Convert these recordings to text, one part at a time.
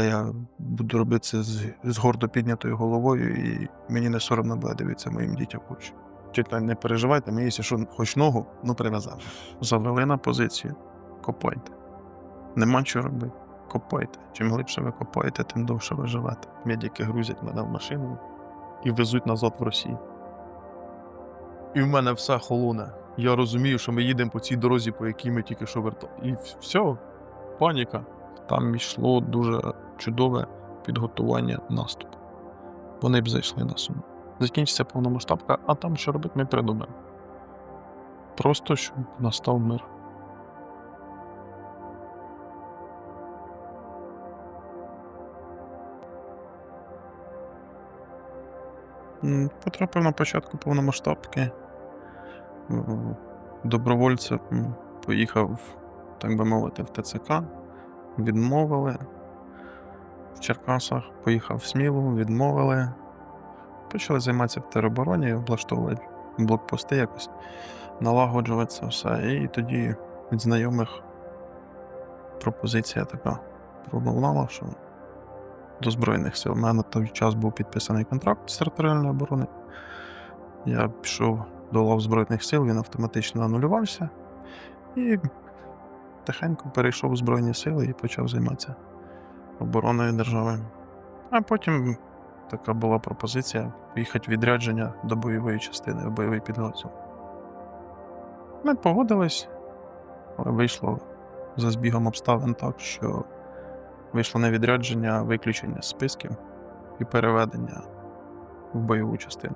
Я буду робити це з, з гордо піднятою головою, і мені не соромно буде дивитися моїм дітям в очі. Тільки не переживайте, ми якщо що, хоч ногу, ну привеземо. Завели на позицію, копайте. Нема що робити. Копайте. Чим глибше ви копаєте, тим довше ви живете. Медики грузять мене в машину і везуть назад в Росію. І в мене все холоне. Я розумію, що ми їдемо по цій дорозі, по якій ми тільки що вертали. І все, паніка. Там йшло дуже чудове підготування наступу. Вони б зайшли на Суми. Закінчиться повномасштабка, а там що робити, ми придумаємо. Просто щоб настав мир. Потрапив на початку повномасштабки. Добровольцем поїхав, так би мовити, в ТЦК. Відмовили. В Черкасах поїхав в Смілу, відмовили. Почали займатися теробороні, облаштовувати блокпости якось, налагоджувати це все. І тоді від знайомих пропозиція така пролунала, що до Збройних сил. У мене на той час був підписаний контракт з територіальної оборони. Я пішов до лав Збройних сил, він автоматично анулювався. І тихенько перейшов в Збройні сили і почав займатися обороною держави. А потім така була пропозиція поїхати в відрядження до бойової частини, в бойовий підрозділ. Ми погодились, але вийшло за збігом обставин так, що вийшло не відрядження, а виключення списків і переведення в бойову частину.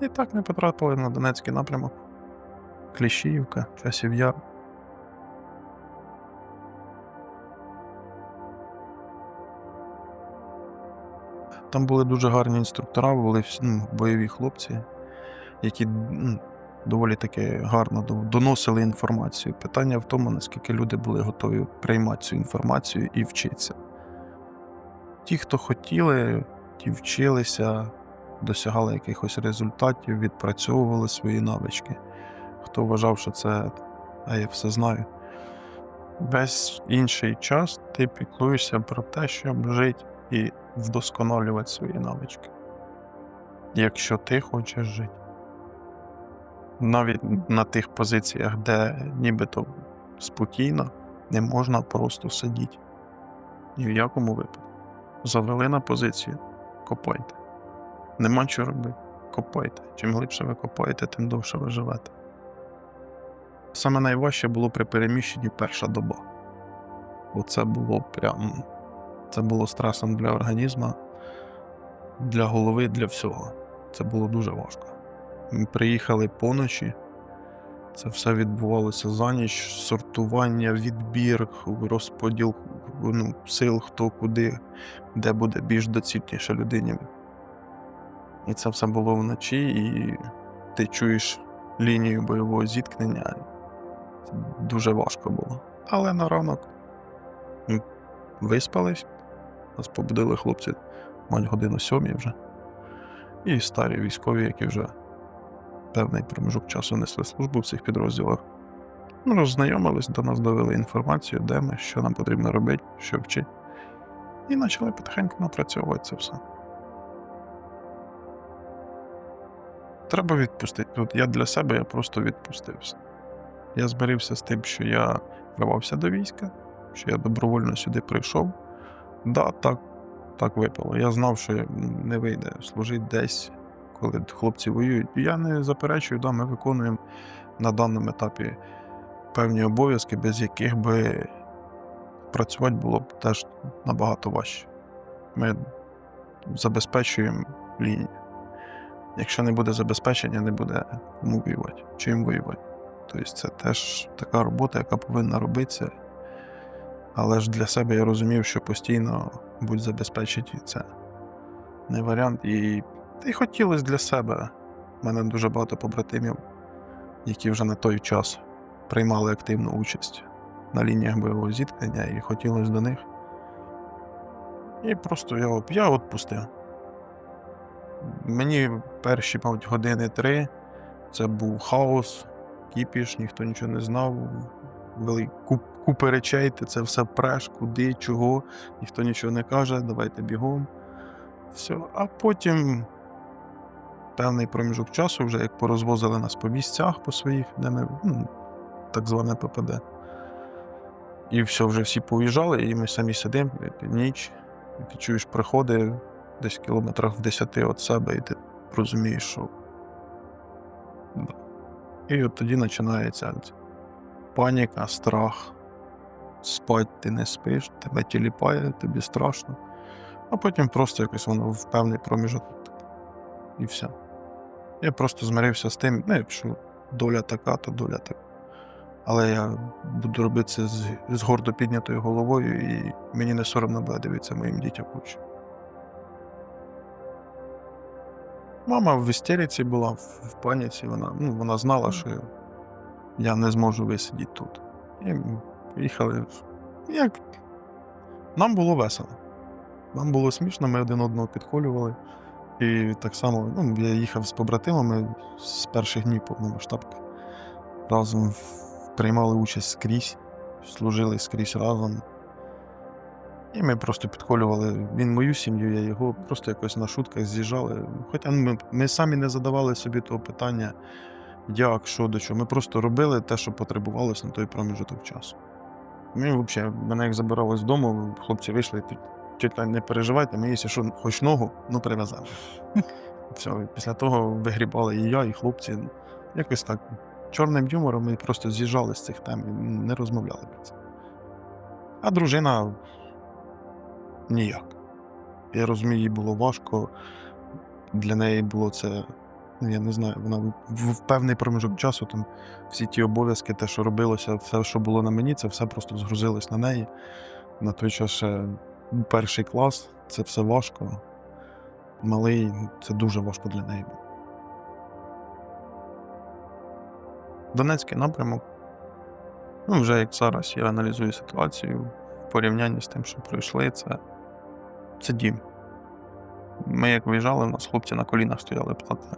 І так ми потрапили на Донецький напрямок. Кліщіївка, Часів Яр. Там були дуже гарні інструктора, були ну, бойові хлопці, які ну, доволі таки гарно доносили інформацію. Питання в тому, наскільки люди були готові приймати цю інформацію і вчитися. Ті, хто хотіли, ті вчилися, досягали якихось результатів, відпрацьовували свої навички. Хто вважав, що це, а я все знаю. Весь інший час ти піклуєшся про те, щоб жити і вдосконалювати свої навички. Якщо ти хочеш жити. Навіть на тих позиціях, де нібито спокійно, не можна просто сидіти. Ні в якому випадку. Завели на позицію, копайте. Нема що робити. Копайте. Чим глибше ви копаєте, тим довше ви живете. Саме найважче було при переміщенні перша доба. Оце було прям. Це було стресом для організму, для голови, для всього. Це було дуже важко. Ми приїхали поночі. Це все відбувалося за ніч, сортування, відбір, розподіл ну, сил, хто куди, де буде більш доцільніше людині. І це все було вночі, і ти чуєш лінію бойового зіткнення. Це дуже важко було. Але на ранок виспались, нас побудили хлопці мать годину сьомій вже. І старі військові, які вже певний проміжок часу несли службу в цих підрозділах. Ну, роззнайомились, до нас довели інформацію, де ми, що нам потрібно робити, що вчити. І почали потихеньку напрацьовувати це все. Треба відпустити. От я для себе я просто відпустився. Я зберився з тим, що я вривався до війська, що я добровольно сюди прийшов. Да, так, так випало. Я знав, що не вийде служити десь, коли хлопці воюють. Я не заперечую, да, ми виконуємо на даному етапі певні обов'язки, без яких би працювати було б теж набагато важче. Ми забезпечуємо лінію. Якщо не буде забезпечення, не буде кому воювати, чим воювати. Тобто це теж така робота, яка повинна робитися. Але ж для себе я розумів, що постійно будь забезпечити це не варіант. І, і хотілося для себе. У мене дуже багато побратимів, які вже на той час приймали активну участь на лініях бойового зіткнення, і хотілося до них. І просто я, я відпустив. Мені перші, мабуть, години три це був хаос, кіпіш, ніхто нічого не знав. Куп, купи речей, ти це все преш, куди, чого, ніхто нічого не каже, давайте бігом. Все. А потім певний проміжок часу, вже як порозвозили нас по місцях по своїх, де ми, ну, так зване ППД. І все, вже всі поїжджали, і ми самі сидимо, ніч, і ти чуєш приходи десь в кілометрах в 10 від себе, і ти розумієш, що. І от тоді починається паніка, страх. Спать ти не спиш, тебе тіліпає, тобі страшно. А потім просто якось воно в певний проміжок. І все. Я просто змирився з тим, ну, якщо доля така, то доля така. Але я буду робити це з, з гордо піднятою головою, і мені не соромно буде дивитися моїм дітям в очі. Мама в істериці була, в, паніці. Вона, ну, вона знала, що я не зможу висидіти тут. І ми поїхали. Як? Нам було весело. Нам було смішно, ми один одного підколювали. І так само, ну, я їхав з побратимами з перших днів повномасштабки. Разом приймали участь скрізь, служили скрізь разом. І ми просто підколювали він мою сім'ю, я його, просто якось на шутках з'їжджали. Хоча ми, ми самі не задавали собі того питання, як, що до чого. Ми просто робили те, що потребувалось на той проміжок часу. Ми взагалі, мене як забирали з дому, хлопці вийшли, тітя, не переживайте, ми якщо що, хоч ногу, ну привеземо. Все, після того вигрібали і я, і хлопці. Якось так. Чорним юмором ми просто з'їжджали з цих тем і не розмовляли про це. А дружина ніяк. Я розумію, їй було важко. Для неї було це, ну, я не знаю, вона в, певний проміжок часу там всі ті обов'язки, те, що робилося, все, що було на мені, це все просто згрузилось на неї. На той час ще перший клас, це все важко. Малий, це дуже важко для неї. Донецький напрямок. Ну, вже як зараз я аналізую ситуацію в порівнянні з тим, що пройшли, це, це дім. Ми як виїжджали, у нас хлопці на колінах стояли плати.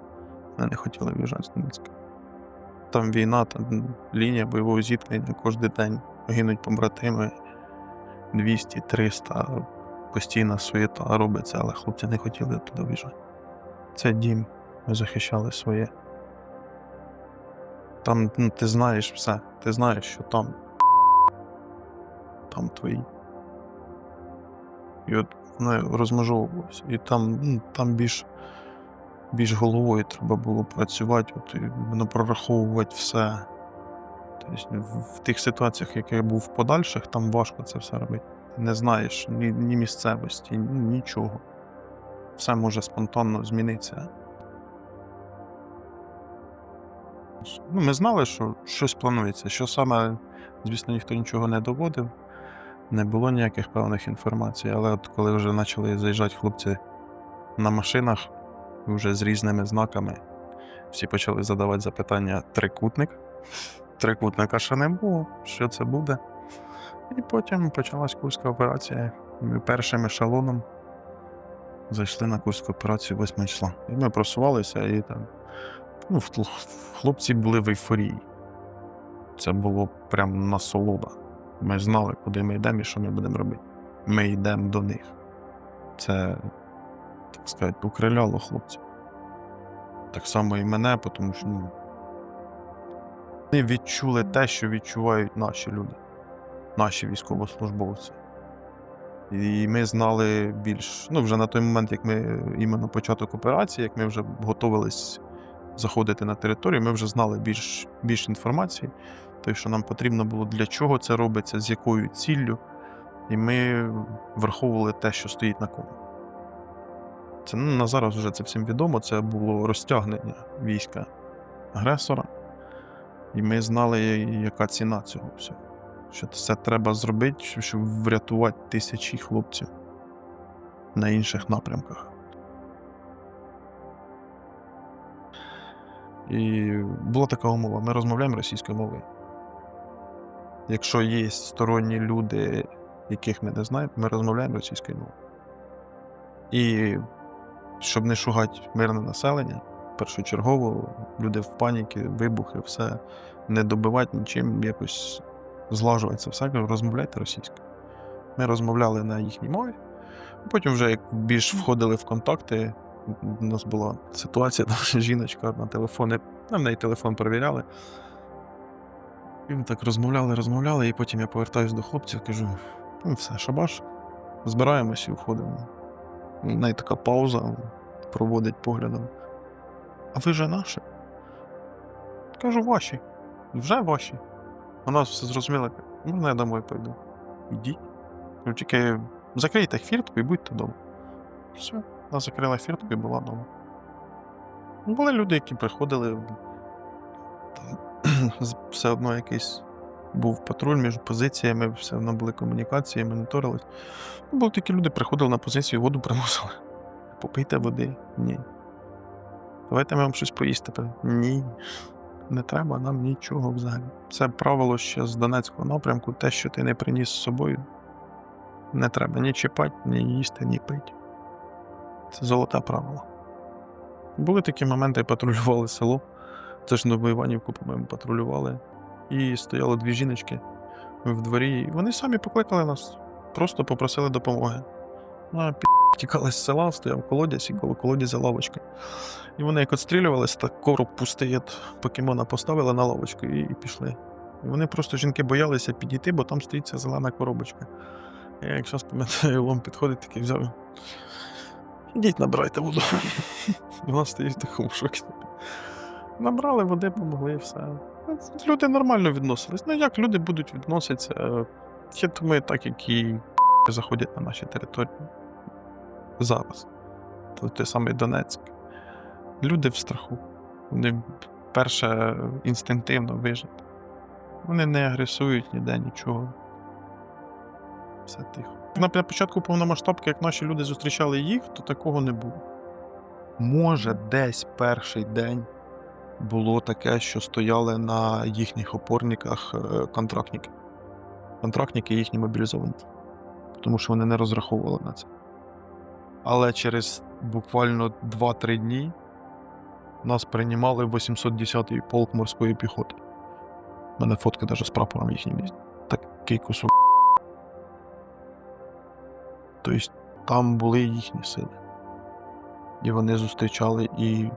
Вони не хотіли виїжджати з Донецька. Там війна, там лінія бойового зіткнення кожен день гинуть побратими 200-300, постійна суєта робиться, але хлопці не хотіли туди виїжджати. Це дім, ми захищали своє. Там ну, ти знаєш все, ти знаєш, що там. Там твої. І от воно розмежовувалося. І там, ну, там більш, більш головою треба було працювати, от, і воно прораховувати все. Тобто в, в тих ситуаціях, як я був в подальших, там важко це все робити. Ти не знаєш ні, ні місцевості, ні, нічого. Все може спонтанно змінитися. Ну, ми знали, що щось планується. Що саме, звісно, ніхто нічого не доводив, не було ніяких певних інформацій, але от коли вже почали заїжджати хлопці на машинах, вже з різними знаками, всі почали задавати запитання трикутник. Трикутника ще не було, що це буде. І потім почалась курська операція. Ми першим ешелоном зайшли на курську операцію 8 числа. І ми просувалися, і там ну, хлопці були в ейфорії. Це було прям насолода. Ми знали, куди ми йдемо і що ми будемо робити. Ми йдемо до них. Це, так сказати, укриляло хлопців. Так само і мене, тому що ну, вони відчули те, що відчувають наші люди, наші військовослужбовці. І ми знали більш. Ну, вже на той момент, як ми іменно початок операції, як ми вже готувались заходити на територію, ми вже знали більш, більш інформації, той, що нам потрібно було, для чого це робиться, з якою ціллю. І ми враховували те, що стоїть на кому. Це ну, на зараз вже це всім відомо. Це було розтягнення війська агресора. І ми знали, яка ціна цього всього. Що це треба зробити, щоб врятувати тисячі хлопців на інших напрямках. І була така умова: ми розмовляємо російською мовою. Якщо є сторонні люди, яких ми не знаємо, ми розмовляємо російською мовою. І щоб не шугати мирне населення, першочергово люди в паніки, вибухи, все не добивати нічим, якось злажується все, кажу, розмовляйте російською. Ми розмовляли на їхній мові. Потім, вже як більш входили в контакти, у нас була ситуація, там жіночка на телефони, на неї телефон перевіряли. І ми так розмовляли, розмовляли, і потім я повертаюся до хлопців, кажу: ну все, шабаш, збираємось і входимо. У неї така пауза проводить поглядом. А ви же наші? Кажу, ваші. Вже ваші. Вона все зрозуміла, можна я домой пойду? Ідіть. Кажу, тільки закрийте фіртку і будьте вдома. Все, вона закрила фіртку і була вдома. Ну, Були люди, які приходили. Все одно якийсь був патруль між позиціями, все одно були комунікації, моніторились. Були такі люди, приходили на позицію, воду приносили. Попийте води. Ні. Давайте ми вам щось поїсти. Ні. Не треба нам нічого взагалі. Це правило ще з Донецького напрямку, те, що ти не приніс з собою. Не треба ні чіпати, ні їсти, ні пити. Це золоте правило. Були такі моменти, патрулювали село. Це ж Нову Іванівку, по-моєму, патрулювали. І стояли дві жіночки в дворі. І вони самі покликали нас, просто попросили допомоги. Ну, а тікали з села, стояв колодязь і коло колодязя лавочка. І вони як отстрілювалися, так короб пустий покемона поставили на лавочку і, і пішли. І вони просто жінки боялися підійти, бо там стоїть ця зелена коробочка. Я як зараз пам'ятаю, лом підходить, такий взяв. Ідіть набирайте воду. Вона стоїть в такому шокі. Набрали води, помогли і все. Люди нормально відносились. Ну як люди будуть відноситися? Е, думаю, так, як і заходять на наші території зараз. То той самий Донецьк. Люди в страху. Вони перше інстинктивно вижити. Вони не агресують ніде нічого. Все тихо. На початку повномасштабки, як наші люди зустрічали їх, то такого не було. Може, десь перший день було таке, що стояли на їхніх опорниках е, контрактники. Контрактники їхні мобілізовані. Тому що вони не розраховували на це. Але через буквально 2-3 дні нас приймали 810-й полк морської піхоти. У мене фотка навіть з прапором їхнім є. Такий кусок. Тобто там були їхні сили. І вони зустрічали і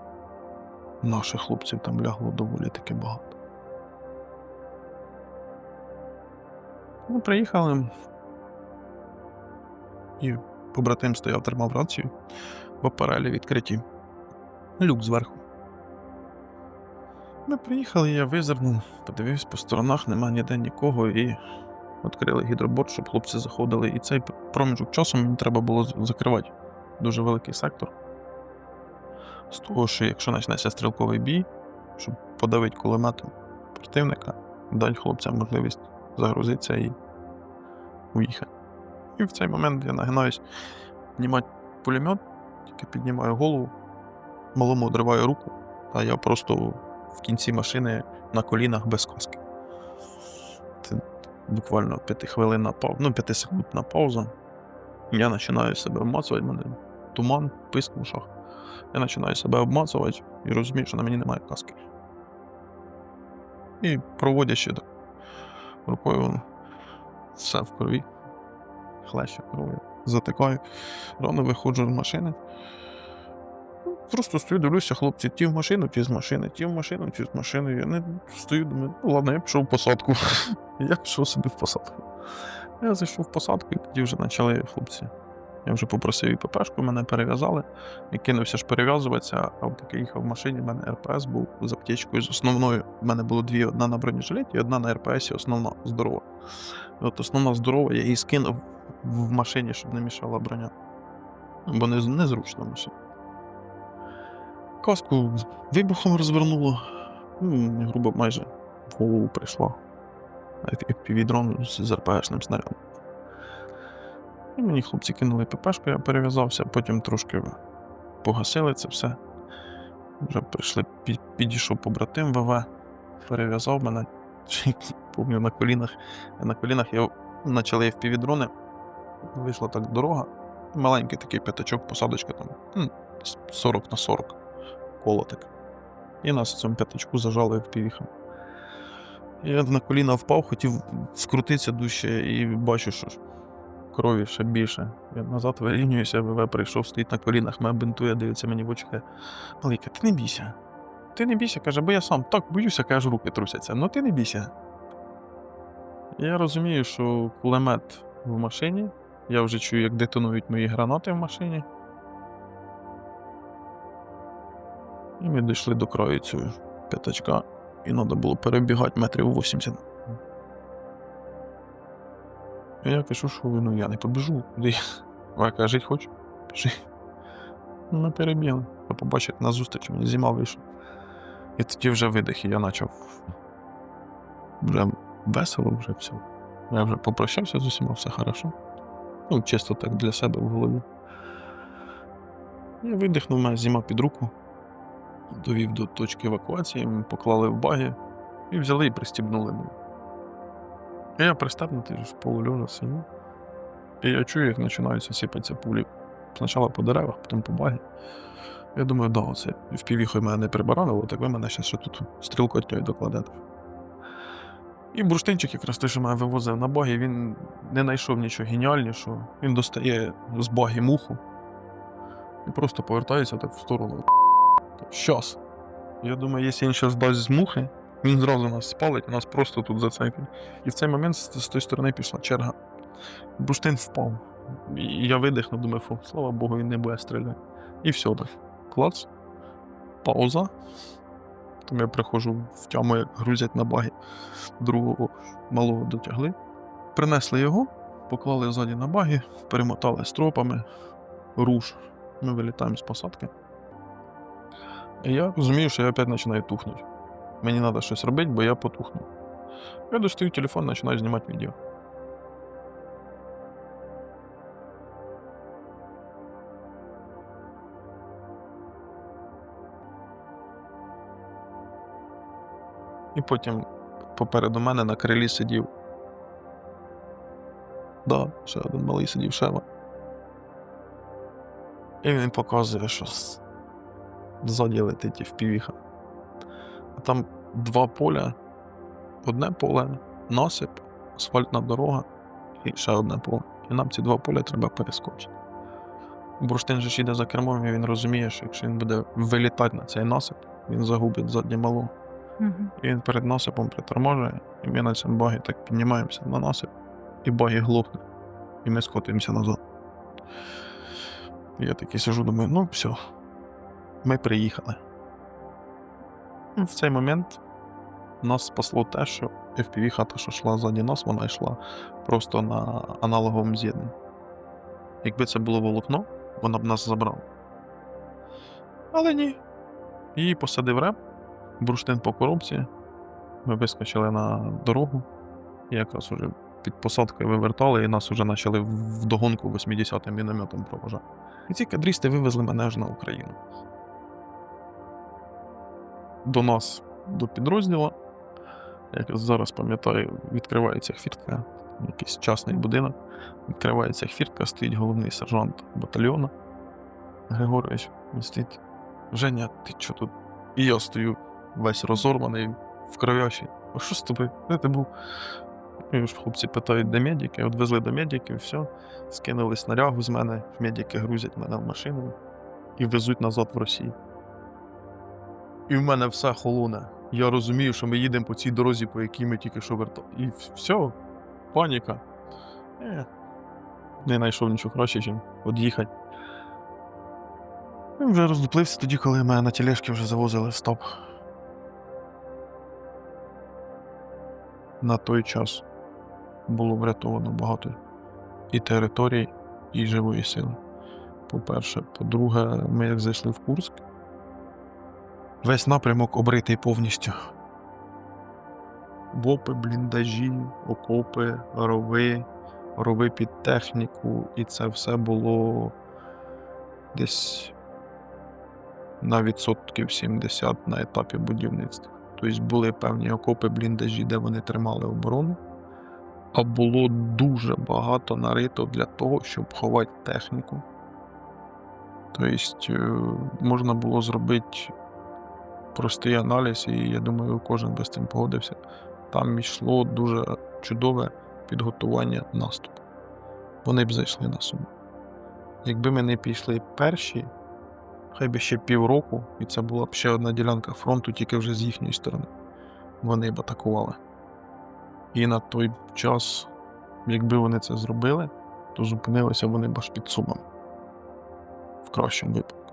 наших хлопців там лягло доволі таки багато. Ми приїхали. І побратим стояв, тримав рацію в апарелі відкриті. Люк зверху. Ми приїхали, я визирнув, подивився по сторонах, нема ніде нікого, і відкрили гідроборд, щоб хлопці заходили. І цей проміжок часу мені треба було закривати. Дуже великий сектор. З того, що якщо почнеться стрілковий бій, щоб подавити кулеметом противника, дати хлопцям можливість загрузитися і уїхати. І в цей момент я нагинаюсь піднімати пулемет, тільки піднімаю голову, малому одриваю руку, а я просто в кінці машини на колінах без каски. Це буквально п'ятихвилинна пауза, ну, п'ятисекундна пауза. Я починаю себе обмацувати, в мене туман, писк в ушах. Я починаю себе обмацувати і розумію, що на мені немає каски. І проводячи рукою все в крові, хлеще кров'ю, затикаю, рано виходжу з машини. Ну, Просто стою, дивлюся, хлопці, ті в машину, ті з машини, ті в машину, ті з машини. Я не стою, думаю, ну ладно, я пішов в посадку. я пішов собі в посадку. Я зайшов в посадку, і тоді вже почали хлопці. Я вже попросив і ППшку, мене перев'язали. Я кинувся ж перев'язуватися, а поки їхав в машині, в мене РПС був з аптечкою з основною. У мене було дві: одна на бронежилеті і одна на РПСі, основна здорова. І от основна здорова, я її скинув в машині, щоб не мішала броня. Бо не, незручно в машині. Каску вибухом розвернуло. Ну, грубо майже в голову прийшла. Півідрон з РПшним снарядом. І мені хлопці кинули ППшку, я перев'язався, потім трошки погасили це все. Вже прийшли, пі- підійшов побратим ВВ, перев'язав мене. Помню на колінах. На колінах я почали в півдрони. Вийшла так дорога. Маленький такий п'ятачок, посадочка там. 40 на 40 колотик. І нас в цьому п'ятачку зажали в півіха. Я на коліна впав, хотів скрутитися дужче і бачу, що крові ще більше. Я назад вирівнююся, ВВ прийшов, стоїть на колінах, мене бинтує, дивиться мені в очі. Малика, ти не бійся. Ти не бійся, каже, бо я сам так боюся, каже, руки трусяться. Ну ти не бійся. Я розумію, що кулемет в машині. Я вже чую, як детонують мої гранати в машині. І ми дійшли до краю цього п'ятачка, і треба було перебігати метрів 80. Я кажу, що ну я не побіжу. Куди каже, жить хочу? Піши. Ну, Ми перебігли. Я побачив, на зустріч мені зима вийшов. І тоді вже видих, і я почав вже весело, вже все. Я вже попрощався з усіма, все хорошо. Ну, чисто так для себе в голові. Я видихнув, мене зима під руку, довів до точки евакуації, поклали в баги і взяли і пристібнули мене. І я пристебнутий ж полульожа сидю. І я чую, як починаються сипатися пулі. Спочатку по деревах, потім по багі. Я думаю, да, оце в півіхою мене не прибаранило, так ви мене ще ще тут стрілкотньою докладете. І бурштинчик, якраз той, що мене вивозив на багі, він не знайшов нічого геніальнішого. Він достає з багі муху і просто повертається так в сторону. Щас. Я думаю, якщо він зараз дасть з мухи, він зразу нас спалить, нас просто тут зацепить. І в цей момент з, з тої сторони пішла черга. Бурштин впав. І я видихнув, думаю, фу, слава Богу, він не буде стріляти. І все так. Клац. Пауза. Потім я приходжу в тяму, як грузять на баги. Другого малого дотягли. Принесли його, поклали ззаді на баги, перемотали стропами, руш. Ми вилітаємо з посадки. І я розумію, що я опять починаю тухнути. Мені треба щось робити, бо я потухну. Я достаю телефон, починаю знімати відео. І потім попереду мене на крилі сидів. Да, ще один малий сидів Шева. І він показує, що ззаді летить. А там два поля. Одне поле, насип, асфальтна дорога і ще одне поле. І нам ці два поля треба перескочити. Бурштин же ж іде за кермом, і він розуміє, що якщо він буде вилітати на цей насип, він загубить заднє малу. Мгм. І він перед насипом приторможує, і ми на цьому багі так піднімаємося на насип, і багі глохне. І ми скотуємося назад. І я такий сижу, думаю, ну все, ми приїхали. В цей момент нас спасло те, що FPV хата, що йшла ззаді нас, вона йшла просто на аналоговому з'єднанні. Якби це було волокно, вона б нас забрала. Але ні. Її посадив реп, бурштин по коробці. Ми вискочили на дорогу. Якраз уже під посадкою вивертали, і нас вже почали вдогонку 80-м мінометом провожати. І ці кадрісти вивезли мене аж на Україну. До нас, до підрозділу. Як зараз пам'ятаю, відкривається хвіртка, якийсь частний будинок. Відкривається хвіртка, стоїть головний сержант батальйону Григорович. Він стоїть. Женя, ти що тут? І я стою весь розорваний, в кровящий. А що з тобою? Де ти був? І ж хлопці питають, де медики, відвезли до медиків, все. Скинули снарягу з мене, медики грузять мене в машину і везуть назад в Росію. І в мене все холоне. Я розумію, що ми їдемо по цій дорозі, по якій ми тільки що вертали. І все, паніка. Е, не знайшов нічого краще, ніж від'їхати. І вже роздуплився тоді, коли мене на тележки вже завозили стоп. На той час було врятовано багато і територій, і живої сили. По-перше. По-друге, ми як зайшли в Курськ, весь напрямок обритий повністю. Бопи, бліндажі, окопи, рови, рови під техніку, і це все було десь на відсотків 70 на етапі будівництва. Тобто були певні окопи, бліндажі, де вони тримали оборону, а було дуже багато нарито для того, щоб ховати техніку. Тобто е, можна було зробити простий аналіз, і я думаю, кожен би з цим погодився. там йшло дуже чудове підготування наступу. Вони б зайшли на Суми. Якби ми не пішли перші, хай би ще півроку, і це була б ще одна ділянка фронту, тільки вже з їхньої сторони. Вони б атакували. І на той час, якби вони це зробили, то зупинилися вони б аж під Сумами. В кращому випадку.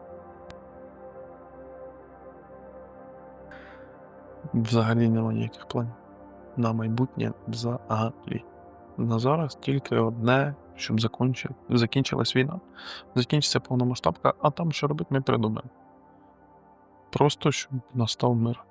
Взагалі нема ніяких планів. На майбутнє взагалі. На зараз тільки одне, щоб закінчив, закінчилась війна, закінчиться повномасштабка, а там що робити, ми придумаємо. Просто щоб настав мир.